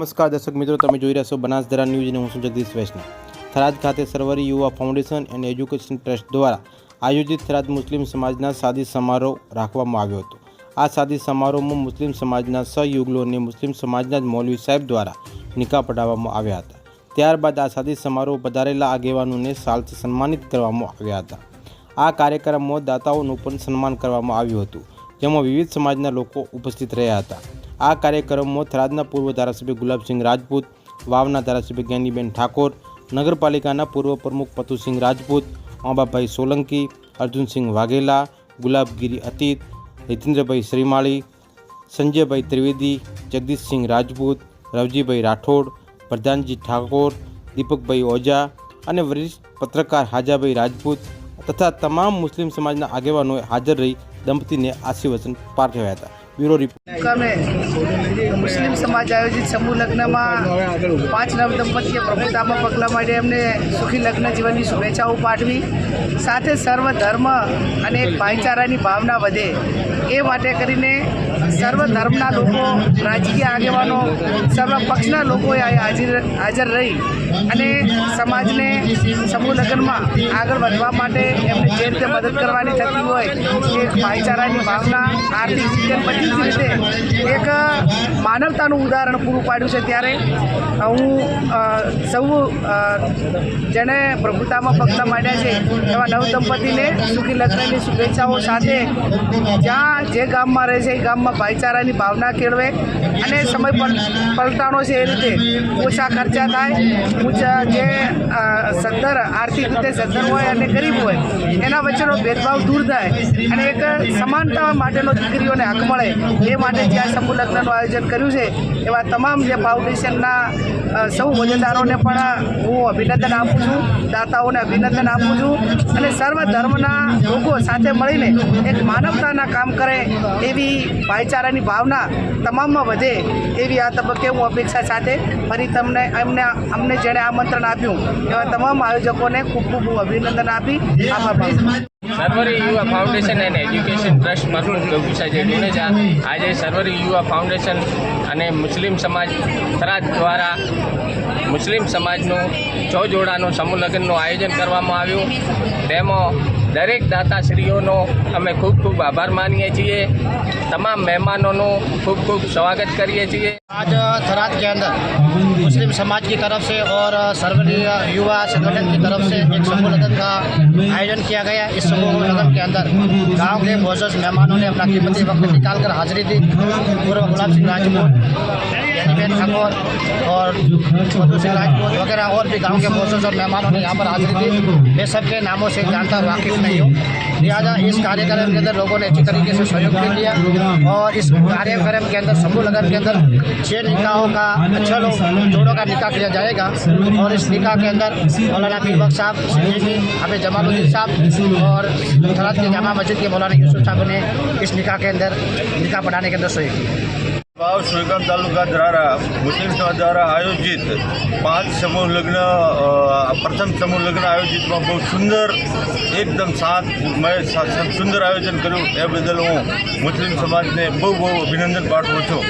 નમસ્કાર દર્શક મિત્રો, તમે જોઈ રહ્યા છો બનાસધરા ન્યૂઝ અને હું છું જગદીશ વૈષ્ણવ. થરાદ ખાતે સરવરી યુવા ફાઉન્ડેશન એન્ડ એજ્યુકેશન ટ્રસ્ટ દ્વારા આયોજિત થરાદ મુસ્લિમ સમાજના સાદી સમારોહ રાખવામાં આવ્યો હતો. આ સાદી સમારોહમાં મુસ્લિમ સમાજના સહયુગલોને મુસ્લિમ સમાજના જ મૌલવી સાહેબ દ્વારા નિકાહ પઢાવવામાં આવ્યા હતા. ત્યારબાદ આ સાદી સમારોહ પધારેલા આગેવાનોને સાલથી સન્માનિત કરવામાં આવ્યા હતા. આ કાર્યક્રમમાં દાતાઓનું પણ સન્માન કરવામાં આવ્યું હતું, જેમાં વિવિધ સમાજના લોકો ઉપસ્થિત રહ્યા હતા. આ કાર્યક્રમમાં થરાદના પૂર્વ ધારાસભ્ય ગુલાબસિંહ રાજપૂત, વાવના ધારાસભ્ય જ્ઞાનીબેન ઠાકોર, નગરપાલિકાના પૂર્વ પ્રમુખ પતુસિંહ રાજપૂત, અંબાભાઈ સોલંકી, અર્જુનસિંહ વાઘેલા, ગુલાબગીરી અતીત, હિતેન્દ્રભાઈ શ્રીમાળી, સંજયભાઈ ત્રિવેદી, જગદીશસિંહ રાજપૂત, રવજીભાઈ રાઠોડ, પ્રધાનજી ઠાકોર, દીપકભાઈ ઓઝા અને વરિષ્ઠ પત્રકાર હાજાભાઈ રાજપૂત તથા તમામ મુસ્લિમ સમાજના આગેવાનોએ હાજર રહી દંપતીને આશીર્વચન પાઠવ્યા હતા. Bureau report. મુસ્લિમ સમાજ આયોજિત સમૂહ લગ્નમાં પાંચ નવ દંપતીએ પ્રભુતામાં પગલાં માંડી એમને સુખી લગ્ન જીવનની શુભેચ્છાઓ પાઠવી. સાથે સર્વ ધર્મ અને એક ભાઈચારાની ભાવના વધે. એ માટે કરીને સર્વ ધર્મના લોકો, રાજકીય આગેવાનો, સર્વ પક્ષના લોકોએ હાજર હાજર રહી અને સમાજને સમૂહ લગ્નમાં આગળ વધવા માટે એમને જે રીતે મદદ કરવાની થતી હોય, એ ભાઈચારાની ભાવના, આર્થિક રીતે એક માનવતાનું ઉદાહરણ પૂરું પાડ્યું છે ત્યારે. હું સૌ જેણે પ્રભુતામાં પગલાં માંડ્યા છે, એવા નવદંપતિને સુખી લગ્નની શુભેચ્છાઓ સાથે જ્યાં જે ગામમાં રહે છે, એ ગામમાં ભાઈચારાની ભાવના કેળવે અને સમય પલ, પલટાણો છે એ રીતે. ઓછા ખર્ચા થાય જે સદ્ધર, આર્થિક રીતે સદ્ધર હોય અને ગરીબ હોય, એના વચ્ચેનો ભેદભાવ દૂર થાય અને એક સમાનતા માટેનો દીકરીઓને હક મળે. એ માટે જે આ સમૂહ લગ્નનું આયોજન કર્યું છે, એવા તમામ જે ફાઉન્ડેશનના સૌ હોદ્દેદારોને પણ હું અભિનંદન આપું છું, દાતાઓને અભિનંદન આપું છું અને સર્વ ધર્મના લોકો સાથે મળીને એક માનવતાના કામ કરે એવી ભાઈચારાની ભાવના તમામમાં વધે એવી આ તબક્કે હું અપેક્ષા સાથે ફરી તમને અમને અમને જેણે આમંત્રણ આપ્યું એવા તમામ આયોજકોને ખૂબ ખૂબ હું અભિનંદન આપી આભાર. સર્વરી યુવા ફાઉન્ડેશન એન્ડ એજ્યુકેશન ટ્રસ્ટ મરહુમ જે ગુનેજા આજે સર્વરી યુવા ફાઉન્ડેશન અને મુસ્લિમ સમાજ ત્રાજ દ્વારા મુસ્લિમ સમાજનું છ જોડાનું સમૂહ લગ્નનું આયોજન કરવામાં આવ્યું. તેમાં દરેક દાતાશ્રીઓનો અમે ખૂબ ખૂબ આભાર માનીએ છીએ તમામ મહેમાનોનું ખૂબ ખૂબ સ્વાગત કરીએ છીએ आज थराद के अंदर मुस्लिम समाज की तरफ से और सर्वरीय युवा संगठन की तरफ से एक समूह लगन का आयोजन किया गया इस समूह लगन के अंदर गांव के मोजस मेहमानों ने अपना कीमती वक्त निकाल कर हाजिरी दी पूर्व गुलाब सिंह राजपूत यानीबेन ठाकुर और मधु सिंह राजपूत वगैरह और भी गांव के मोजस और मेहमानों ने यहाँ पर हाजिरी दी मैं सबके नामों से जानता वाकिफ नहीं हूँ। लिहाजा इस कार्यक्रम के अंदर लोगों ने अच्छी तरीके से सहयोग भी दिया और इस कार्यक्रम के अंदर, समूह लगन के अंदर छः निकाहों का अच्छा लोग, जोड़ों का निकाह किया जाएगा और इस निकाह के अंदर मौलाना पीरबक साहब हाफिज जमालुद्दीन साहब और थराद के जामा मस्जिद के मौलाना यूसुफ साहब ने इस निकाह के अंदर निकाह पढ़ाने के अंदर सहयोग किया। વાવ સુઈગામ તાલુકા દ્વારા મુસ્લિમ સમાજ દ્વારા આયોજિત પાંચ સમૂહ લગ્ન પ્રથમ સમૂહ લગ્ન આયોજિતમાં બહુ સુંદર, એકદમ સાત સુંદર આયોજન કર્યું. એ બદલ હું મુસ્લિમ સમાજને બહુ બહુ અભિનંદન પાઠવું છું.